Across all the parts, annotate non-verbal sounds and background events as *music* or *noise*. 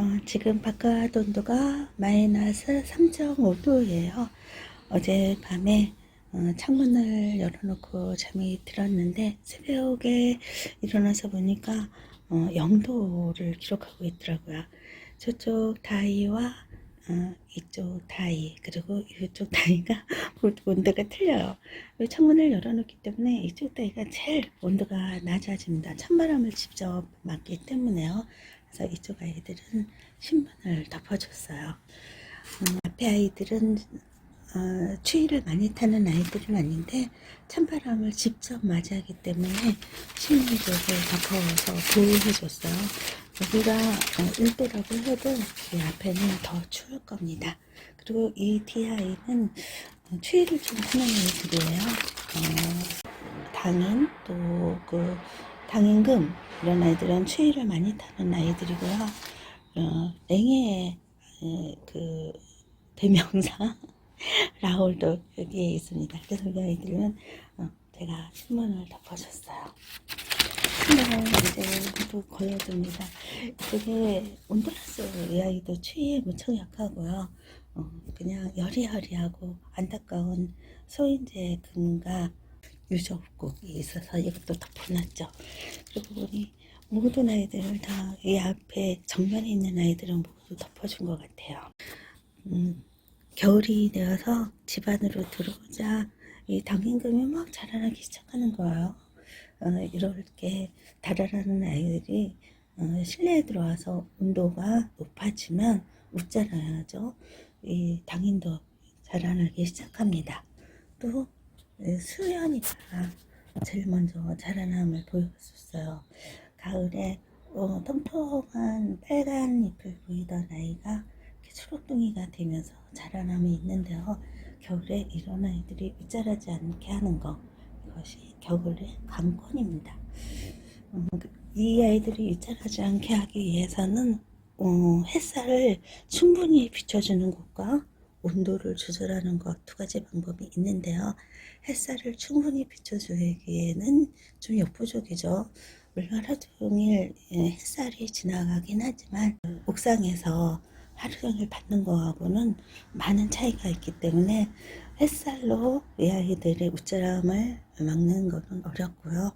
어, 지금 바깥 온도가 마이너스 3.5도예요. 어젯밤에 어, 창문을 열어놓고 잠이 들었는데 새벽에 일어나서 보니까 어, 0도를 기록하고 있더라고요. 저쪽 다이와 어, 이쪽 다이 그리고 이쪽 다이가 *laughs* 온도가 틀려요. 창문을 열어놓기 때문에 이쪽 다이가 제일 온도가 낮아집니다. 찬바람을 직접 맞기 때문에요. 그래서 이쪽 아이들은 신문을 덮어줬어요. 음, 앞에 아이들은 어, 추위를 많이 타는 아이들은 아닌데 찬바람을 직접 맞이하기 때문에 신문 쪽을 덮어서 보호해줬어요. 여기가 어, 1도라고 해도 이 앞에는 더 추울 겁니다. 그리고 이 DI는 어, 추위를 좀 타는 아이들이에요. 어, 당인 또 그 당임금 이런 아이들은 추위를 많이 타는 아이들이고요. 어, 냉해의 에, 그 대명사 *laughs* 라울도 여기에 있습니다. 그래서 이 아이들은 어, 제가 신문을 덮어줬어요. 신문을 이제 또 걸어줍니다. 이게 온도라스 이 아이도 추위에 무척 약하고요. 어, 그냥 여리여리하고 안타까운 소인제 금과 유적국이 있어서 이것도 덮어놨죠. 그리고 보니 모든 아이들을 다 이 앞에 정면에 있는 아이들은 모두 덮어준 것 같아요. 음, 겨울이 되어서 집 안으로 들어오자 이 당임금이 막 자라나기 시작하는 거예요. 어, 이렇게 달아나는 아이들이 어, 실내에 들어와서 온도가 높아지면 웃자라야죠. 이 당인도 자라나기 시작합니다. 또이 수연이가 제일 먼저 자라남을 보였었어요. 가을에 어, 통통한 빨간 잎을 보이던 아이가 초록둥이가 되면서 자라남이 있는데요. 겨울에 이런 아이들이 윗자라지 않게 하는 거 이것이 겨울의 관건입니다. 음, 이 아이들이 윗자라지 않게 하기 위해서는 어, 햇살을 충분히 비춰주는 것과 온도를 조절하는 것 두 가지 방법이 있는데요. 햇살을 충분히 비춰주기에는 좀 역부족이죠. 하루 종일 예, 햇살이 지나가긴 하지만 옥상에서 하루 종일 받는 거하고는 많은 차이가 있기 때문에 햇살로 이 아이들의 우짜람을 막는 것은 어렵고요.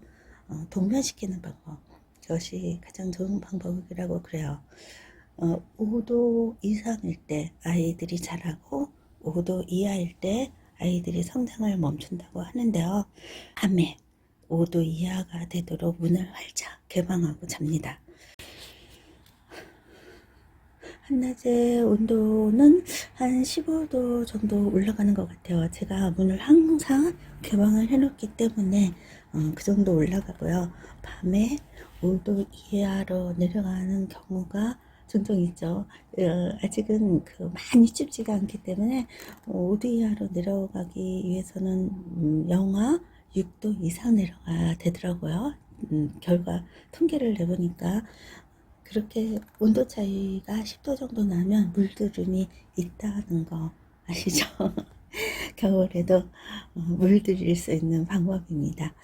어, 동면시키는 방법 그것이 가장 좋은 방법이라고 그래요. 어, 5도 이상일 때 아이들이 자라고 5도 이하일 때 아이들이 성장을 멈춘다고 하는데요. 밤에 5도 이하가 되도록 문을 활짝 개방하고 잡니다. 한낮의 온도는 한 15도 정도 올라가는 것 같아요. 제가 문을 항상 개방을 해놓기 때문에 어, 그 정도 올라가고요. 밤에 5도 이하로 내려가는 경우가 종종 있죠. 어, 아직은 그 많이 춥지가 않기 때문에 5도 이하로 내려가기 위해서는 음, 영하 6도 이상 내려가야 되더라고요. 음, 결과 통계를 내보니까 그렇게 온도 차이가 10도 정도 나면 물들음이 있다는 거 아시죠? *laughs* 겨울에도 어, 물들일 수 있는 방법입니다.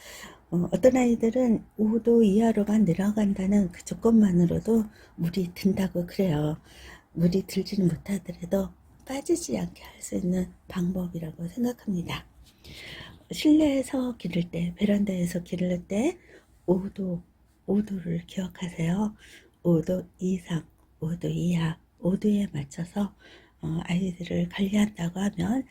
어, 어떤 아이들은 5도 이하로만 내려간다는 그 조건만으로도 물이 든다고 그래요. 물이 들지는 못하더라도 빠지지 않게 할 수 있는 방법이라고 생각합니다. 실내에서 기를 때, 베란다에서 기를 때 5도, 5도를 기억하세요. 5도 이상, 5도 이하, 5도에 맞춰서 어, 아이들을 관리한다고 하면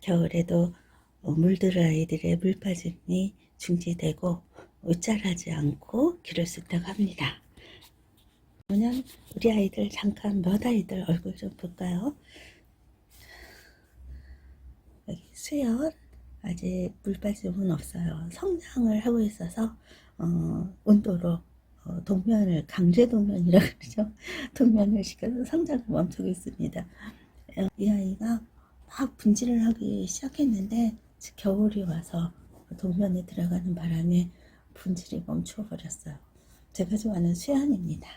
겨울에도 어, 물들 아이들의 물 빠짐이 중지되고 웃잘하지 않고 기를 수 있다고 합니다. 그러면 우리 아이들 잠깐 몇 아이들 얼굴 좀 볼까요? 여기 수연 아직 물 빠짐은 없어요. 성장을 하고 있어서 어, 온도로 어, 동면을 강제 동면이라 그러죠. *laughs* 동면을 시켜서 성장을 멈추고 있습니다. 어, 이 아이가 막 분질을 하기 시작했는데 겨울이 와서 동면에 들어가는 바람에 분질이 멈춰 버렸어요. 제가 좋아하는 수연입니다.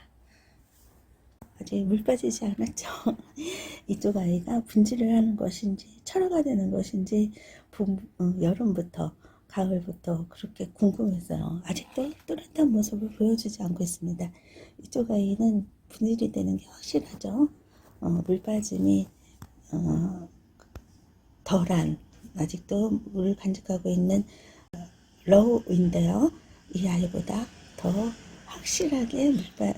아직 물 빠지지 않았죠. *laughs* 이쪽 아이가 분질을 하는 것인지 철화가 되는 것인지 봄, 어, 여름부터 가을부터 그렇게 궁금했어요. 아직도 또렷한 모습을 보여주지 않고 있습니다. 이쪽 아이는 분질이 되는 게 확실하죠. 어, 물 빠짐이 어, 덜한 아직도 물을 간직하고 있는 어, 러우인데요. 이 아이보다 더 확실하게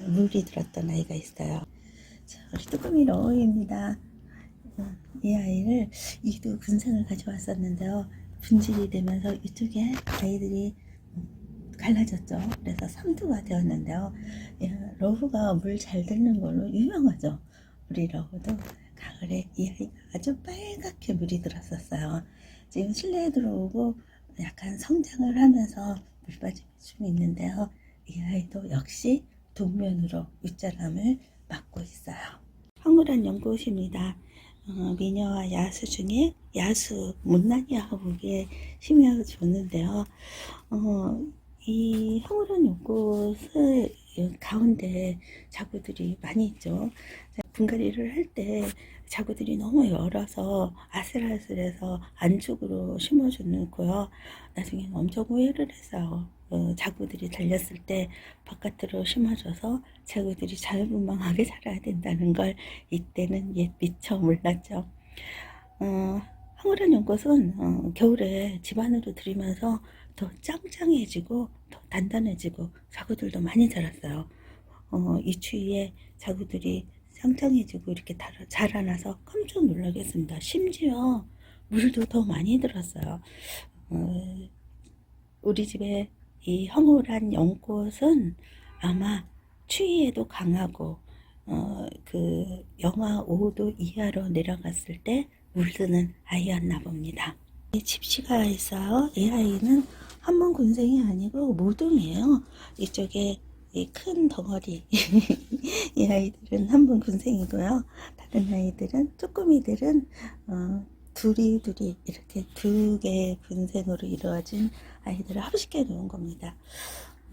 물이 들었던 아이가 있어요. 자, 우리 뚜꾸미 러우입니다. 어, 이 아이를 이도 군생을 가져왔었는데요. 분질이 되면서 이쪽에 아이들이 갈라졌죠. 그래서 삼두가 되었는데요. 예, 러브가 물잘 듣는 걸로 유명하죠. 우리 러브도 가을에 이 아이가 아주 빨갛게 물이 들었었어요. 지금 실내에 들어오고 약간 성장을 하면서 물 빠짐이 좀 있는데요. 이 아이도 역시 동면으로 윗자람을 맡고 있어요. 황홀한 연꽃입니다. 어, 미녀와 야수 중에 야수 못난이하고 보기에 심어줬는데요. 어, 이 황홀한 연꽃을 가운데 자구들이 많이 있죠. 분갈이를 할 때 자구들이 너무 열어서 아슬아슬해서 안쪽으로 심어주고요. 나중에는 엄청 후회를 했어요. 어, 자구들이 달렸을 때 바깥으로 심어줘서 자구들이 자유분방하게 자라야 된다는 걸 이때는 옛 미처 몰랐죠. 어, 황홀한 연꽃은 어, 겨울에 집 안으로 들이면서 더 짱짱해지고 더 단단해지고 자구들도 많이 자랐어요. 어, 이 추위에 자구들이 짱짱해지고 이렇게 달- 자라나서 깜짝 놀라겠습니다. 심지어 물도 더 많이 들었어요. 어, 우리 집에 이 황홀한 연꽃은 아마 추위에도 강하고 어, 그 영하 5도 이하로 내려갔을 때 물드는 아이였나 봅니다. 이 집시가 있어요. 이 아이는 한번 군생이 아니고 모둥이에요. 이쪽에 이 큰 덩어리 *laughs* 이 아이들은 한번 군생이고요. 다른 아이들은 쪼꼬미들은 어, 둘이 둘이 이렇게 두 개의 군생으로 이루어진 아이들을 합식해 놓은 겁니다.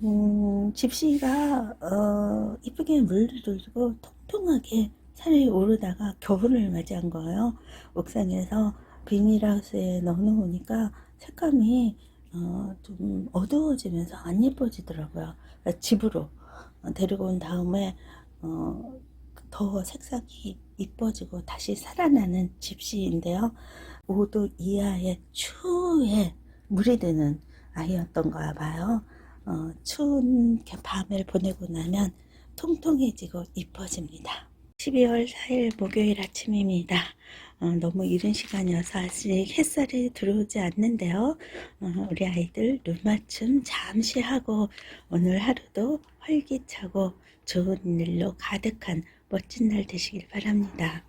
음, 집시가 어, 이쁘게 물을 들고 통통하게 산에 오르다가 겨울을 맞이한 거예요. 옥상에서 비닐하우스에 넣어놓으니까 색감이 어, 좀 어두워지면서 안 예뻐지더라고요. 그래서 집으로 어, 데리고 온 다음에 어, 더 색상이 이뻐지고 다시 살아나는 집시인데요. 5도 이하의 추위에 물이 드는 아이였던가 봐요. 어, 추운 밤을 보내고 나면 통통해지고 이뻐집니다. 12월 4일 목요일 아침입니다. 어, 너무 이른 시간이어서 아직 햇살이 들어오지 않는데요. 어, 우리 아이들 눈 맞춤 잠시 하고 오늘 하루도 활기차고 좋은 일로 가득한 멋진 날 되시길 바랍니다.